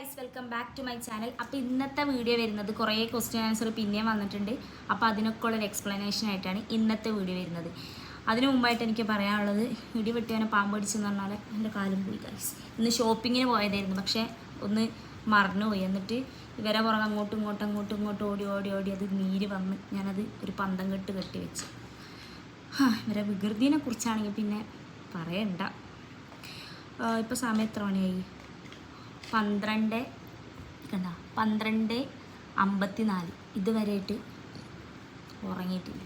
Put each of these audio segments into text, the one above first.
Guys welcome back to my channel അപ്പോൾ ഇന്നത്തെ video വരുന്നത് കുറേ ക്വസ്റ്റ്യൻ ആൻസർ പിന്നെയും വന്നിട്ടുണ്ട്. അപ്പോൾ അതിനൊക്കെ ഉള്ളൊരു എക്സ്പ്ലനേഷൻ ആയിട്ടാണ് ഇന്നത്തെ വീഡിയോ വരുന്നത്. അതിനു മുമ്പായിട്ട് എനിക്ക് പറയാനുള്ളത് ഇടി വെട്ടിയവനെ പാമ്പ് അടിച്ചെന്ന് പറഞ്ഞാൽ എന്റെ കാലും പോയി ഗൈസ് ഇന്ന് ഷോപ്പിങ്ങിന് പോയതായിരുന്നു പക്ഷേ ഒന്ന് മറന്നുപോയി എന്നിട്ട് ഇവരെ പുറകെ അങ്ങോട്ടും ഇങ്ങോട്ടും അങ്ങോട്ടും ഇങ്ങോട്ടും ഓടി ഓടി ഓടി അത് നീര് വന്ന് ഞാനത് ഒരു പന്തം കെട്ട് കെട്ടി വെച്ചു ഇവരെ വികൃതിനെ കുറിച്ചാണെങ്കിൽ പിന്നെ പറയണ്ട. ഇപ്പോൾ സമയം എത്ര മണിയായി? പന്ത്രണ്ട് കണ്ട പന്ത്രണ്ട് അമ്പത്തിനാല്. ഇതുവരെയായിട്ട് ഉറങ്ങിയിട്ടില്ല.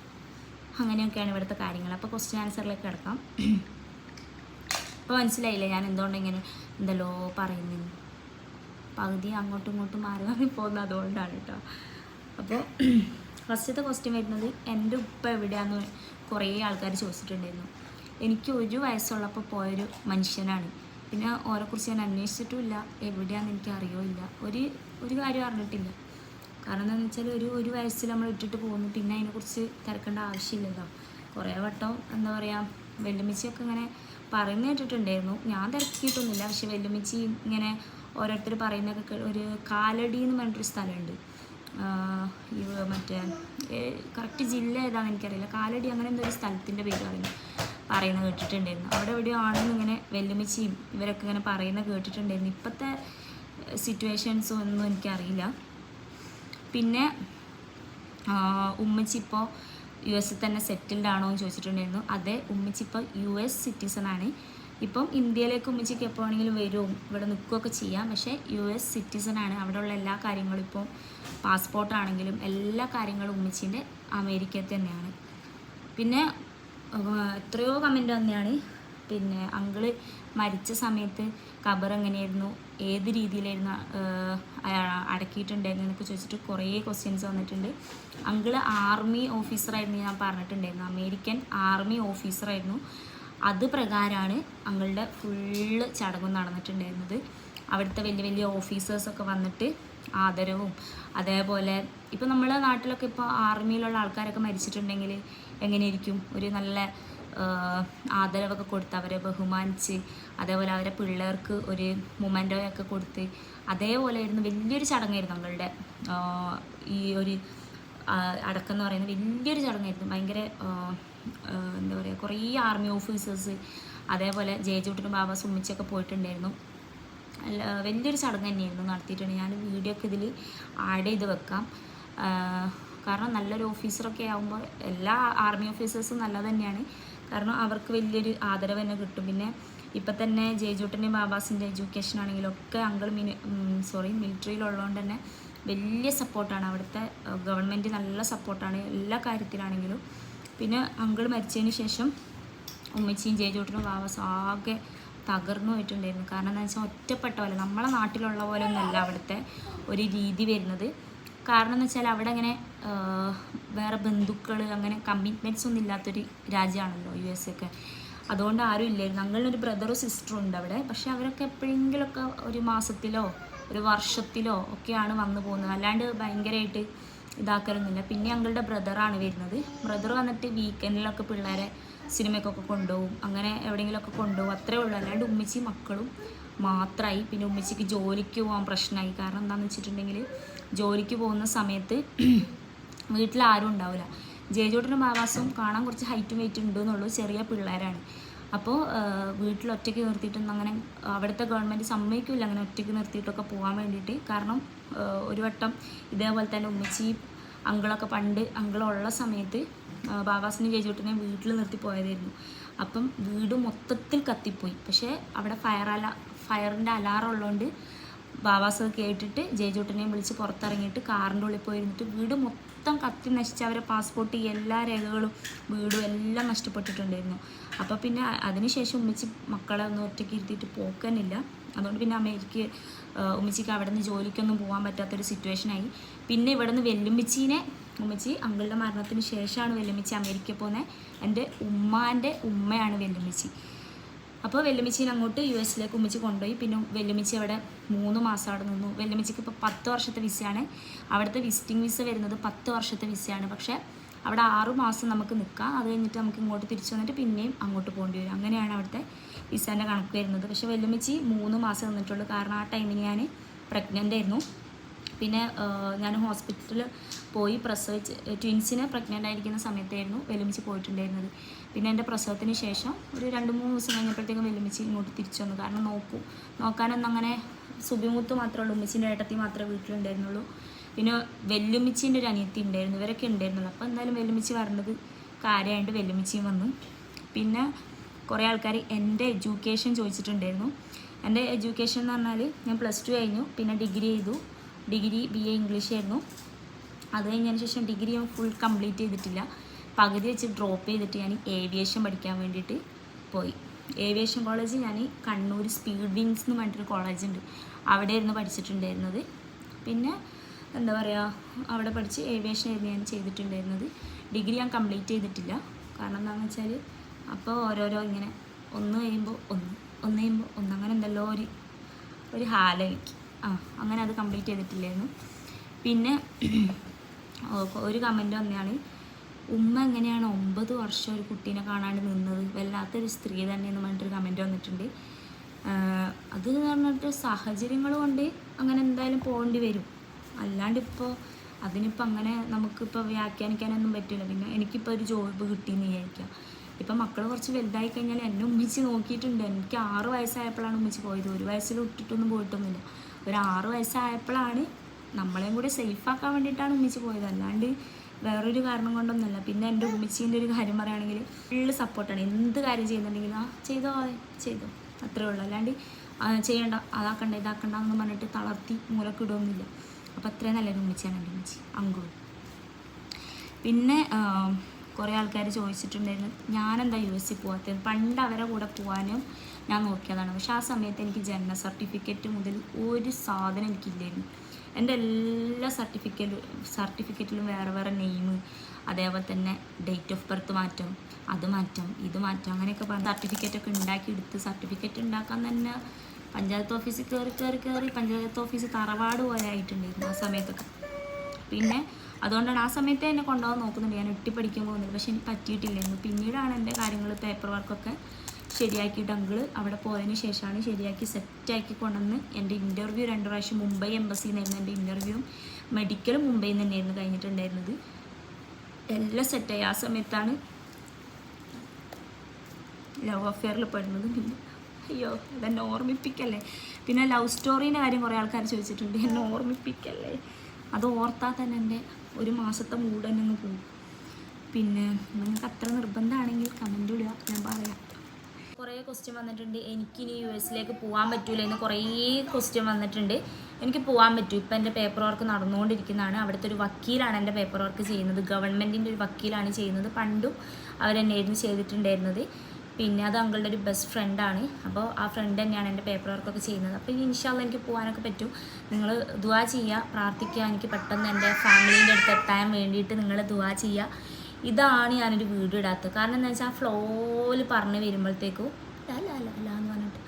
അങ്ങനെയൊക്കെയാണ് ഇവിടുത്തെ കാര്യങ്ങൾ. അപ്പോൾ ക്വസ്റ്റ്യൻ ആൻസറിലേക്ക് കിടക്കാം. ഇപ്പോൾ മനസ്സിലായില്ലേ ഞാൻ എന്തുകൊണ്ട് ഇങ്ങനെ എന്തല്ലോ പറയുന്നു? പകുതി അങ്ങോട്ടും ഇങ്ങോട്ടും മാറി മാറി പോകുന്നത് അതുകൊണ്ടാണ് കേട്ടോ. അപ്പോൾ ഫസ്റ്റത്തെ ക്വസ്റ്റ്യൻ വരുന്നത് എന്റെ ഉപ്പ എവിടെയാണെന്ന് കുറേ ആൾക്കാർ ചോദിച്ചിട്ടുണ്ടായിരുന്നു. എനിക്ക് ഒരു വയസ്സുള്ളപ്പോൾ പോയൊരു മനുഷ്യനാണ്. പിന്നെ ഓരെക്കുറിച്ച് ഞാൻ അന്വേഷിച്ചിട്ടുമില്ല. എവിടെയാണെന്ന് എനിക്ക് അറിയില്ല ഒരു ഒരു കാര്യം അറിഞ്ഞിട്ടില്ല. കാരണം എന്താണെന്ന് വെച്ചാൽ ഒരു ഒരു വയസ്സിൽ നമ്മൾ ഇട്ടിട്ട് പോകുന്നു. പിന്നെ അതിനെക്കുറിച്ച് തിരക്കേണ്ട ആവശ്യമില്ലല്ലോ കുറേ വട്ടം എന്താ പറയുക വെല്ലുമിച്ചിയൊക്കെ ഇങ്ങനെ പറയുന്ന കേട്ടിട്ടുണ്ടായിരുന്നു. ഞാൻ തിരക്കിയിട്ടൊന്നുമില്ല. പക്ഷെ വെല്ലുമിച്ചി ഇങ്ങനെ ഓരോരുത്തർ പറയുന്നതൊക്കെ ഒരു കാലടി എന്ന് പറഞ്ഞിട്ടൊരു സ്ഥലമുണ്ട്. മറ്റേ കറക്റ്റ് ജില്ല ഏതാണെന്ന് എനിക്കറിയില്ല. കാലടി അങ്ങനെ എന്തൊരു സ്ഥലത്തിന്റെ പേര് പറയുന്നു. പറയുന്നത് കേട്ടിട്ടുണ്ടായിരുന്നു. അവിടെ എവിടെയോ ആണെന്ന് ഇങ്ങനെ വെല്ലുമിച്ചിയും ഇവരൊക്കെ ഇങ്ങനെ പറയുന്നത് കേട്ടിട്ടുണ്ടായിരുന്നു. ഇപ്പോഴത്തെ സിറ്റുവേഷൻസും ഒന്നും എനിക്കറിയില്ല. പിന്നെ ഉമ്മച്ചി ഇപ്പോൾ യു എസിൽ തന്നെ സെറ്റിൽഡ് ആണോ എന്ന് ചോദിച്ചിട്ടുണ്ടായിരുന്നു. അതെ ഉമ്മച്ചി ഇപ്പോൾ യു എസ് സിറ്റിസൺ ആണ്. ഇപ്പം ഇന്ത്യയിലേക്ക് ഉമ്മച്ചിക്ക് എപ്പോൾ വേണമെങ്കിലും വരും ഇവിടെ നിൽക്കുകയൊക്കെ ചെയ്യാം. പക്ഷേ യു എസ് സിറ്റിസൺ ആണ്. അവിടെയുള്ള എല്ലാ കാര്യങ്ങളും ഇപ്പോൾ പാസ്പോർട്ടാണെങ്കിലും എല്ലാ കാര്യങ്ങളും ഉമ്മച്ചിന്റെ അമേരിക്കയിൽ തന്നെയാണ്. പിന്നെ എത്രയോ കമന്റ് തന്നെയാണ് പിന്നെ അങ്കിൾ മരിച്ച സമയത്ത് കബർ എങ്ങനെയായിരുന്നു? ഏത് രീതിയിലായിരുന്നു? അടക്കിയിട്ടുണ്ടായിരുന്നു ചോദിച്ചിട്ട് കുറേ ക്വസ്റ്റ്യൻസ് വന്നിട്ടുണ്ട്. അങ്കിൾ ആർമി ഓഫീസറായിരുന്നു ഞാൻ പറഞ്ഞിട്ടുണ്ടായിരുന്നു അമേരിക്കൻ ആർമി ഓഫീസറായിരുന്നു അത് പ്രകാരമാണ് അങ്കിളുടെ ഫുള്ള് ചടങ്ങും നടന്നിട്ടുണ്ടായിരുന്നത്. അവിടുത്തെ വലിയ വലിയ ഓഫീസേഴ്സൊക്കെ വന്നിട്ട് ആദരവും. അതേപോലെ ഇപ്പം നമ്മളെ നാട്ടിലൊക്കെ ഇപ്പോൾ ആർമിയിലുള്ള ആൾക്കാരൊക്കെ മരിച്ചിട്ടുണ്ടെങ്കിൽ എങ്ങനെയിരിക്കും? ഒരു നല്ല ആദരവൊക്കെ കൊടുത്ത് അവരെ ബഹുമാനിച്ച് അതേപോലെ അവരെ പിള്ളേർക്ക് ഒരു മൊമെന്റോയൊക്കെ കൊടുത്ത് അതേപോലെ ആയിരുന്നു വലിയൊരു ചടങ്ങായിരുന്നു നമ്മളുടെ ഈ ഒരു അടക്കം എന്ന് പറയുന്നത് വലിയൊരു ചടങ്ങായിരുന്നു. ഭയങ്കര എന്താ പറയുക കുറേ ആർമി ഓഫീസേഴ്സ് അതേപോലെ ജയചൂട്ടനും ബാബ സുമിച്ചൊക്കെ പോയിട്ടുണ്ടായിരുന്നു. വലിയൊരു ചടങ്ങ് തന്നെയായിരുന്നു നടത്തിയിട്ടുണ്ട് ഞാൻ വീഡിയോ ഒക്കെ ഇതിൽ ആഡ് ചെയ്ത് വെക്കാം. കാരണം നല്ലൊരു ഓഫീസറൊക്കെ ആകുമ്പോൾ എല്ലാ ആർമി ഓഫീസേഴ്സും നല്ലത് തന്നെയാണ്. കാരണം അവർക്ക് വലിയൊരു ആദരവ് തന്നെ കിട്ടും. പിന്നെ ഇപ്പം തന്നെ ജയ്ജൂട്ടന്റെയും ബാബാസിന്റെ എഡ്യൂക്കേഷൻ ആണെങ്കിലും ഒക്കെ അങ്കിൾ മിനി സോറി മിലിറ്ററിയിലുള്ളതുകൊണ്ട് തന്നെ വലിയ സപ്പോർട്ടാണ് അവിടുത്തെ ഗവൺമെന്റ് നല്ല സപ്പോർട്ടാണ് എല്ലാ കാര്യത്തിലാണെങ്കിലും. പിന്നെ അങ്കിൾ മരിച്ചതിന് ശേഷം ഉമ്മച്ചിയും ജയചൂട്ടനും വാവസും ആകെ തകർന്നു പോയിട്ടുണ്ടായിരുന്നു. കാരണം എന്താ വെച്ചാൽ ഒറ്റപ്പെട്ട പോലെ നമ്മളെ നാട്ടിലുള്ള പോലെ ഒന്നല്ല അവിടുത്തെ ഒരു രീതി വരുന്നത്. കാരണം എന്ന് വെച്ചാൽ അവിടെ അങ്ങനെ വേറെ ബന്ധുക്കൾ അങ്ങനെ കമ്മിറ്റ്മെന്റ്സ് ഒന്നും ഇല്ലാത്തൊരു രാജ്യമാണല്ലോ യു എസ് ഒക്കെ. അതുകൊണ്ട് ആരും ഇല്ലായിരുന്നു. ഞങ്ങളൊരു ബ്രദറും സിസ്റ്ററും ഉണ്ട് അവിടെ. പക്ഷെ അവരൊക്കെ എപ്പോഴെങ്കിലുമൊക്കെ ഒരു മാസത്തിലോ ഒരു വർഷത്തിലോ ഒക്കെയാണ് വന്നു പോകുന്നത്. അല്ലാണ്ട് ഭയങ്കരമായിട്ട് ഇതാക്കലൊന്നുമില്ല പിന്നെ ഞങ്ങളുടെ ബ്രദറാണ് വരുന്നത്. ബ്രദർ വന്നിട്ട് വീക്കെൻഡിലൊക്കെ പിള്ളേരെ സിനിമയ്ക്കൊക്കെ കൊണ്ടുപോകും. അങ്ങനെ എവിടെയെങ്കിലുമൊക്കെ കൊണ്ടുപോകും. അത്രേ ഉള്ളൂ. അല്ലാണ്ട് ഉമ്മച്ചി മക്കളും മാത്രമായി പിന്നെ ഉമ്മച്ചിക്ക് ജോലിക്ക് പോകാൻ പ്രശ്നമായി. കാരണം എന്താണെന്ന് വെച്ചിട്ടുണ്ടെങ്കിൽ ജോലിക്ക് പോകുന്ന സമയത്ത് വീട്ടിൽ ആരും ഉണ്ടാവില്ല. ജയജോട്ടിന്റെ ബാബാസും കാണാൻ കുറച്ച് ഹൈറ്റും വെയിറ്റും ഉണ്ട് എന്നുള്ളൂ ചെറിയ പിള്ളേരാണ്. അപ്പോൾ വീട്ടിൽ ഒറ്റയ്ക്ക് നിർത്തിയിട്ടൊന്നും അങ്ങനെ അവിടുത്തെ ഗവൺമെന്റ് സമ്മതിക്കില്ല അങ്ങനെ ഒറ്റയ്ക്ക് നിർത്തിയിട്ടൊക്കെ പോകാൻ വേണ്ടിയിട്ട്. കാരണം ഒരു വട്ടം ഇതേപോലെ തന്നെ ഉമ്മച്ചി അങ്കിളൊക്കെ പണ്ട് അങ്കിളുള്ള സമയത്ത് ബാബാസിനെ ജയിച്ചോട്ടിനെ വീട്ടിൽ നിർത്തി പോയതായിരുന്നു. അപ്പം വീട് മൊത്തത്തിൽ കത്തിപ്പോയി. പക്ഷേ അവിടെ ഫയർ അല ഫയറിന്റെ അലാറം ഉള്ളതുകൊണ്ട് ബാബാസ് കേട്ടിട്ട് ജയജോട്ടിനെയും വിളിച്ച് പുറത്തിറങ്ങിയിട്ട് കാറിന്റെ ഉള്ളിൽ പോയിരുന്നിട്ട് വീട് മൊത്തം കത്തി നശിച്ച അവരെ പാസ്പോർട്ട് എല്ലാ രേഖകളും വീടും എല്ലാം നഷ്ടപ്പെട്ടിട്ടുണ്ടായിരുന്നു. അപ്പോൾ പിന്നെ അതിനുശേഷം ഉമ്മച്ചി മക്കളെ ഒന്നും ഒറ്റയ്ക്ക് ഇരുത്തിയിട്ട് പോക്കാനില്ല. അതുകൊണ്ട് പിന്നെ അമ്മയ്ക്ക് ഉമ്മച്ചിക്ക് അവിടെ നിന്ന് ജോലിക്കൊന്നും പോകാൻ പറ്റാത്തൊരു സിറ്റുവേഷനായി പിന്നെ ഇവിടെ നിന്ന് വെല്ലുമ്മിച്ചീനെ ഉമ്മച്ചി അങ്കിളുടെ മരണത്തിന് ശേഷമാണ് വെല്ലുമ്മിച്ചി അമേരിക്ക പോകുന്നത് എന്റെ ഉമ്മാന്റെ ഉമ്മയാണ് വെല്ലുമ്മിച്ചി. അപ്പോൾ വെല്ലുമിച്ചിനെ അങ്ങോട്ട് യു എസിലേക്ക് ഉമ്മിച്ച് കൊണ്ടുപോയി. പിന്നെ വെല്ലുമിച്ചി അവിടെ മൂന്ന് മാസം അവിടെ നിന്നു. വെല്ലുമിച്ചിക്ക് ഇപ്പോൾ പത്ത് വർഷത്തെ വിസയാണ്. അവിടുത്തെ വിസിറ്റിംഗ് വിസ വരുന്നത് പത്ത് വർഷത്തെ വിസയാണ്. പക്ഷേ അവിടെ ആറു മാസം നമുക്ക് നിൽക്കാം. അത് കഴിഞ്ഞിട്ട് നമുക്ക് ഇങ്ങോട്ട് തിരിച്ചു വന്നിട്ട് പിന്നെയും അങ്ങോട്ട് പോകേണ്ടി വരും. അങ്ങനെയാണ് അവിടുത്തെ വിസേന്റെ കണക്ക് വരുന്നത്. പക്ഷേ വെല്ലുമിച്ചി മൂന്ന് മാസം നിന്നിട്ടുള്ളൂ. കാരണം ആ ടൈമിന് ഞാൻ പ്രഗ്നന്റ് ആയിരുന്നു. പിന്നെ ഞാൻ ഹോസ്പിറ്റലിൽ പോയി പ്രസവിച്ച് ട്വിൻസിന് പ്രഗ്നന്റ് ആയിരിക്കുന്ന സമയത്തായിരുന്നു വെല്ലുമിച്ച് പോയിട്ടുണ്ടായിരുന്നത്. പിന്നെ എന്റെ പ്രസവത്തിന് ശേഷം ഒരു രണ്ട് മൂന്ന് ദിവസം കഴിഞ്ഞപ്പോഴത്തേക്കും വെല്ലുമിച്ചി ഇങ്ങോട്ട് തിരിച്ചു വന്നു. കാരണം നോക്കൂ നോക്കാനൊന്നും അങ്ങനെ സുബിമുത്ത് മാത്രമേ ഉള്ളൂ. ഉമ്മച്ചിന്റെ ഏട്ടത്തി മാത്രമേ വീട്ടിലുണ്ടായിരുന്നുള്ളൂ. പിന്നെ വെല്ലുമിച്ചിന്റെ ഒരു അനിയത്തി ഉണ്ടായിരുന്നു. ഇവരൊക്കെ ഉണ്ടായിരുന്നുള്ളൂ. അപ്പോൾ എന്തായാലും വെല്ലുമിച്ച് വരേണ്ടത് കാര്യമായിട്ട് വെല്ലുമിച്ചിയും വന്നു. പിന്നെ കുറേ ആൾക്കാർ എന്റെ എഡ്യൂക്കേഷൻ ചോദിച്ചിട്ടുണ്ടായിരുന്നു. എന്റെ എഡ്യൂക്കേഷൻ എന്ന് പറഞ്ഞാൽ ഞാൻ പ്ലസ് ടു കഴിഞ്ഞു. പിന്നെ ഡിഗ്രി ചെയ്തു. ഡിഗ്രി ബി എ ഇംഗ്ലീഷ് ആയിരുന്നു. അത് കഴിഞ്ഞതിന് ശേഷം ഡിഗ്രി ഫുൾ കംപ്ലീറ്റ് ചെയ്തിട്ടില്ല. പകുതി വെച്ച് ഡ്രോപ്പ് ചെയ്തിട്ട് ഞാൻ ഏവിയേഷൻ പഠിക്കാൻ വേണ്ടിയിട്ട് പോയി. ഏവിയേഷൻ കോളേജ് ഞാൻ കണ്ണൂർ സ്പീഡ് വിങ്സ് എന്ന് പറഞ്ഞിട്ടൊരു കോളേജ് ഉണ്ട്. ഇരുന്ന് പഠിച്ചിട്ടുണ്ടായിരുന്നത്. പിന്നെ എന്താ പറയുക അവിടെ പഠിച്ച് ഏവിയേഷൻ ആയിരുന്നു ഞാൻ ചെയ്തിട്ടുണ്ടായിരുന്നത്. ഡിഗ്രി ഞാൻ കംപ്ലീറ്റ് ചെയ്തിട്ടില്ല. കാരണം എന്താണെന്ന് വെച്ചാൽ അപ്പോൾ ഓരോരോ ഇങ്ങനെ ഒന്ന് കഴിയുമ്പോൾ ഒന്ന് ഒന്ന് കഴിയുമ്പോൾ ഒന്ന് അങ്ങനെ എന്തല്ലോ ഒരു ഒരു ഹാല എനിക്ക് ആ അങ്ങനെ അത് കംപ്ലീറ്റ് ചെയ്തിട്ടില്ലായിരുന്നു. പിന്നെ ഒരു കമന്റ് വന്നതാണ് ഉമ്മ എങ്ങനെയാണ് ഒമ്പത് വർഷം ഒരു കുട്ടീനെ കാണാണ്ട് നിന്നത്? വല്ലാത്തൊരു സ്ത്രീ തന്നെ എന്ന് പറഞ്ഞിട്ടൊരു കമന്റ് വന്നിട്ടുണ്ട്. അത് പറഞ്ഞിട്ട് സാഹചര്യങ്ങൾ കൊണ്ട് അങ്ങനെ എന്തായാലും പോകേണ്ടി വരും. അല്ലാണ്ട് ഇപ്പോൾ അതിനിപ്പോൾ അങ്ങനെ നമുക്കിപ്പോൾ വ്യാഖ്യാനിക്കാനൊന്നും പറ്റില്ല. പിന്നെ എനിക്കിപ്പോൾ ഒരു ജോബ് കിട്ടിയെന്ന് വിചാരിക്കാം. ഇപ്പം മക്കൾ കുറച്ച് വലുതായി കഴിഞ്ഞാൽ എന്നെ ഉമ്മിച്ച് നോക്കിയിട്ടുണ്ട്. എനിക്ക് ആറ് വയസ്സായപ്പോഴാണ് ഉമ്മിച്ച് പോയത്. ഒരു വയസ്സിൽ ഇട്ടിട്ടൊന്നും പോയിട്ടൊന്നുമില്ല. ഒരു ആറ് വയസ്സായപ്പോഴാണ് നമ്മളെയും കൂടെ സേഫാക്കാൻ വേണ്ടിയിട്ടാണ് ഉമ്മിച്ച് പോയത്. അല്ലാണ്ട് വേറൊരു കാരണം കൊണ്ടൊന്നുമല്ല. പിന്നെ എന്റെ ഉമ്മിച്ചീന്റെ ഒരു കാര്യം പറയുകയാണെങ്കിൽ ഫുള്ള് സപ്പോർട്ടാണ് എന്ത് കാര്യം ചെയ്യുന്നുണ്ടെങ്കിലും ആ ചെയ്തോ അതെ ചെയ്തോ. അത്രേ ഉള്ളൂ. അല്ലാണ്ട് ചെയ്യണ്ട അതാക്കണ്ട ഇതാക്കണ്ട എന്ന് പറഞ്ഞിട്ട് തളർത്തി മൂലക്കിടുകയൊന്നുമില്ല. അപ്പോൾ അത്രയും നല്ലൊരു ഉമ്മിച്ചാണ് എന്റെ ഉമ്മിച്ചി അങ്കുൾ പിന്നെ കുറേ ആൾക്കാർ ചോദിച്ചിട്ടുണ്ടായിരുന്നു ഞാനെന്താ യു എസ് സി പോകാത്തത് പണ്ട് അവരെ കൂടെ പോകാനും ഞാൻ നോക്കിയതാണ്. പക്ഷേ ആ സമയത്ത് എനിക്ക് ജനന സർട്ടിഫിക്കറ്റ് മുതൽ ഒരു സാധനം എനിക്കില്ലായിരുന്നു. എന്റെ എല്ലാ സർട്ടിഫിക്കറ്റ് സർട്ടിഫിക്കറ്റിലും വേറെ വേറെ നെയിം അതേപോലെ തന്നെ ഡേറ്റ് ഓഫ് ബർത്ത് മാറ്റം അത് മാറ്റം ഇത് മാറ്റം അങ്ങനെയൊക്കെ പറഞ്ഞ് സർട്ടിഫിക്കറ്റൊക്കെ ഉണ്ടാക്കി എടുത്ത് സർട്ടിഫിക്കറ്റ് ഉണ്ടാക്കാൻ തന്നെ പഞ്ചായത്ത് ഓഫീസിൽ കയറി കയറി കയറി പഞ്ചായത്ത് ഓഫീസ് തറവാട് പോലെ ആയിട്ടുണ്ടായിരുന്നു ആ സമയത്തൊക്കെ. പിന്നെ അതുകൊണ്ടാണ് ആ സമയത്തെ എന്നെ കൊണ്ടുപോകാൻ നോക്കുന്നുണ്ട്. ഞാൻ ഒട്ടിപ്പടിക്കാൻ പോകുന്നത് പക്ഷെ എനിക്ക് പറ്റിയിട്ടില്ലായിരുന്നു. പിന്നീടാണ് എന്റെ കാര്യങ്ങൾ പേപ്പർ വർക്കൊക്കെ ശരിയാക്കിയിട്ട് അങ്കിൾ അവിടെ പോയതിന് ശേഷമാണ് ശരിയാക്കി സെറ്റാക്കി കൊണ്ടുവന്ന് എന്റെ ഇന്റർവ്യൂ രണ്ട് പ്രാവശ്യം മുംബൈ എംബസിയിൽ നിന്നായിരുന്നു എന്റെ ഇന്റർവ്യൂ. മെഡിക്കലും മുംബൈയിൽ നിന്ന് തന്നെയായിരുന്നു കഴിഞ്ഞിട്ടുണ്ടായിരുന്നത്. എല്ലാം സെറ്റായി. ആ സമയത്താണ് ലവ് അഫെയറിൽ പെടുന്നത് പിന്നെ അയ്യോ അതെന്നെ ഓർമ്മിപ്പിക്കല്ലേ? പിന്നെ ലവ് സ്റ്റോറീന്റെ കാര്യം കുറേ ആൾക്കാർ ചോദിച്ചിട്ടുണ്ട്. എന്നെ ഓർമ്മിപ്പിക്കല്ലേ? അത് ഓർത്താൽ തന്നെ എന്റെ ഒരു മാസത്തെ മൂഡ് പോകും. പിന്നെ നിങ്ങൾക്ക് അത്ര നിർബന്ധമാണെങ്കിൽ കമന്റ് ഇടുക. ഞാൻ പറയാം. കുറേ ക്വസ്റ്റ്യൻ വന്നിട്ടുണ്ട്. എനിക്കിനി യു എസിലേക്ക് പോകാൻ പറ്റൂല എന്ന് കുറേ ക്വസ്റ്റ്യൻ വന്നിട്ടുണ്ട്. എനിക്ക് പോകാൻ പറ്റും. ഇപ്പം എന്റെ പേപ്പർ വർക്ക് നടന്നുകൊണ്ടിരിക്കുന്നതാണ്. അവിടുത്തെ ഒരു വക്കീലാണ് എന്റെ പേപ്പർ വർക്ക് ചെയ്യുന്നത്. ഗവൺമെന്റിന്റെ ഒരു വക്കീലാണ് ചെയ്യുന്നത്. പണ്ടും അവരെന്നായിരുന്നു ചെയ്തിട്ടുണ്ടായിരുന്നത്. പിന്നെ അത് അങ്കളുടെ ഒരു ബെസ്റ്റ് ഫ്രണ്ടാണ് അപ്പോൾ ആ ഫ്രണ്ട് തന്നെയാണ് എന്റെ പേപ്പർ വർക്കൊക്കെ ചെയ്യുന്നത്. അപ്പോൾ ഇൻഷാല്ല എനിക്ക് പോകാനൊക്കെ പറ്റും. നിങ്ങൾ ദുവാ ചെയ്യുക. പ്രാർത്ഥിക്കുക. എനിക്ക് പെട്ടെന്ന് എന്റെ ഫാമിലീന്റെ അടുത്ത് എത്താൻ വേണ്ടിയിട്ട് നിങ്ങൾ ദുവാ ചെയ്യുക. ഇതാണ് ഞാനൊരു വീഡിയോ ഇടാത്തത്. കാരണം എന്താ വെച്ചാൽ ഫ്ലോയിൽ പറഞ്ഞ് വരുമ്പോഴത്തേക്കും അല്ല അല്ല ലാ ലാ എന്ന് പറഞ്ഞിട്ട്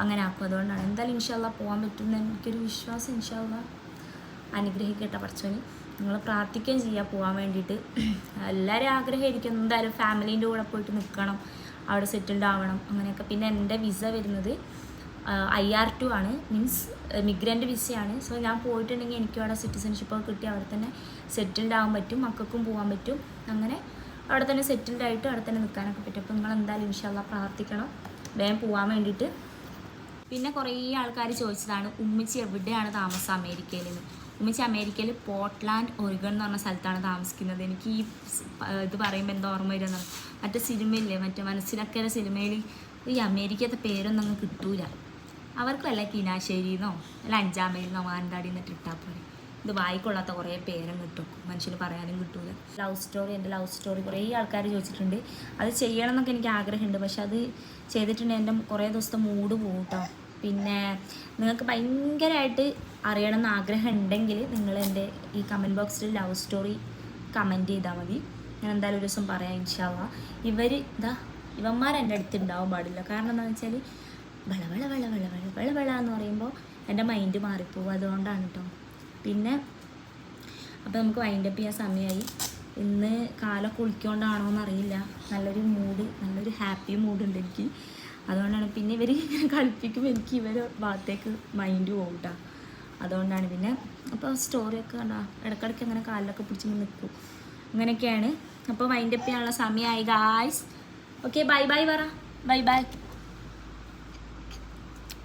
അങ്ങനെ ആക്കും. അതുകൊണ്ടാണ്. എന്തായാലും ഇൻഷാല്ല പോകാൻ പറ്റുമെന്ന് എനിക്കൊരു വിശ്വാസം ഇൻഷാല്ല അനുഗ്രഹിക്കട്ടെ പറച്ചോനി നിങ്ങൾ പ്രാർത്ഥിക്കുകയും ചെയ്യുക പോകാൻ വേണ്ടിയിട്ട്. എല്ലാവരും ആഗ്രഹമായിരിക്കും എന്തായാലും ഫാമിലീന്റെ കൂടെ പോയിട്ട് നിൽക്കണം അവിടെ സെറ്റിൽഡ് ആവണം. അങ്ങനെയൊക്കെ. പിന്നെ എന്റെ വിസ വരുന്നത് ഐ ആർ ടു ആണ്. മീൻസ് മിഗ്രന്റ് വിസയാണ് സോ ഞാൻ പോയിട്ടുണ്ടെങ്കിൽ എനിക്ക് അവിടെ സിറ്റിസൺഷിപ്പ് ഒക്കെ കിട്ടി. അവിടെ തന്നെ സെറ്റിൽഡ് ആകാൻ പറ്റും. മക്കൾക്കും പോകാൻ പറ്റും. അങ്ങനെ അവിടെ തന്നെ സെറ്റിൽഡ് ആയിട്ട് അവിടെ തന്നെ നിൽക്കാനൊക്കെ പറ്റും. അപ്പോൾ നിങ്ങൾ എന്തായാലും ഇൻഷാല്ല പ്രാർത്ഥിക്കണം. വേഗം പോകാൻ വേണ്ടിയിട്ട്. പിന്നെ കുറേ ആൾക്കാർ ചോദിച്ചതാണ് ഉമ്മിച്ചി എവിടെയാണ് താമസം അമേരിക്കയിൽ നിന്ന് ഉമ്മിച്ചി അമേരിക്കയിൽ പോർട്ട്ലാൻഡ് ഒറിഗൺ എന്ന് പറഞ്ഞ സ്ഥലത്താണ് താമസിക്കുന്നത്. എനിക്ക് ഈ ഇത് പറയുമ്പോൾ എന്താ ഓർമ്മ വരുന്നത് മറ്റേ സിനിമയില്ലേ മറ്റേ മനസ്സിലാക്കിയ സിനിമയിൽ ഈ അമേരിക്കത്തെ പേരൊന്നും അങ്ങ് കിട്ടൂല. അവർക്ക് വല്ല കിനാശ്ശേരിന്നോ അല്ല അഞ്ചാമയിലെന്നോ മാനന്താടി എന്നിട്ട് ഇട്ടാൽ പോലെ ഇത് വായിക്കൊള്ളാത്ത കുറേ പേരും കിട്ടും മനുഷ്യന് പറയാനും കിട്ടൂല. ലവ് സ്റ്റോറി എന്റെ ലവ് സ്റ്റോറി കുറേ ആൾക്കാർ ചോദിച്ചിട്ടുണ്ട്. അത് ചെയ്യണം എന്നൊക്കെ എനിക്ക് ആഗ്രഹമുണ്ട്. പക്ഷെ അത് ചെയ്തിട്ടുണ്ടെങ്കിൽ എന്റെ കുറേ ദിവസത്തെ മൂഡ് പോകും കേട്ടോ പിന്നെ നിങ്ങൾക്ക് ഭയങ്കരമായിട്ട് അറിയണം എന്ന് ആഗ്രഹം ഉണ്ടെങ്കിൽ നിങ്ങൾ എന്റെ ഈ കമന്റ് ബോക്സിൽ ലവ് സ്റ്റോറി കമന്റ് ചെയ്താൽ മതി. ഞാൻ എന്തായാലും ഒരു ദിവസം പറയാം ഇൻഷാല്ല ഇവർ ഇതാ ഇവന്മാർ എന്റെ അടുത്ത് ഉണ്ടാവാൻ പാടില്ല. കാരണം എന്താണെന്ന് വെച്ചാൽ വള വള വള വള എന്ന് പറയുമ്പോൾ എന്റെ മൈൻഡ് മാറിപ്പോവും അതുകൊണ്ടാണ് കേട്ടോ പിന്നെ അപ്പോൾ നമുക്ക് വൈൻഡപ്പ് ചെയ്യാൻ സമയമായി ഇന്ന് കാലം കുളിക്കൊണ്ടാണോ എന്നറിയില്ല. നല്ലൊരു മൂഡ് നല്ലൊരു ഹാപ്പി മൂഡുണ്ട് എനിക്ക്. അതുകൊണ്ടാണ് പിന്നെ ഇവർ ഇങ്ങനെ എനിക്ക് ഇവർ ഭാഗത്തേക്ക് മൈൻഡ് പോകും കേട്ടോ അതുകൊണ്ടാണ് പിന്നെ അപ്പോൾ സ്റ്റോറിയൊക്കെ കണ്ടാ? ഇടയ്ക്കിടയ്ക്ക് അങ്ങനെ കാലിലൊക്കെ പിടിച്ച് നിൽക്കും അങ്ങനെയൊക്കെയാണ്. അപ്പോൾ വൈൻഡ് അപ്പ് ചെയ്യാനുള്ള സമയമായി ഗായ്സ് ഓക്കെ ബൈ ബൈ പറ. Bye bye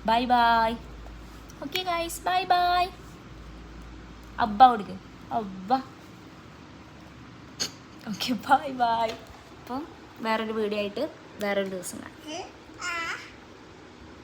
bye bye okay guys bye bye അബ്ബ കൊടുക്ക് അബ്ബ ഓക്കെ ബൈ ബൈ അപ്പം വേറൊരു വീഡിയോ ആയിട്ട് വേറൊരു ദിവസം കാണാം.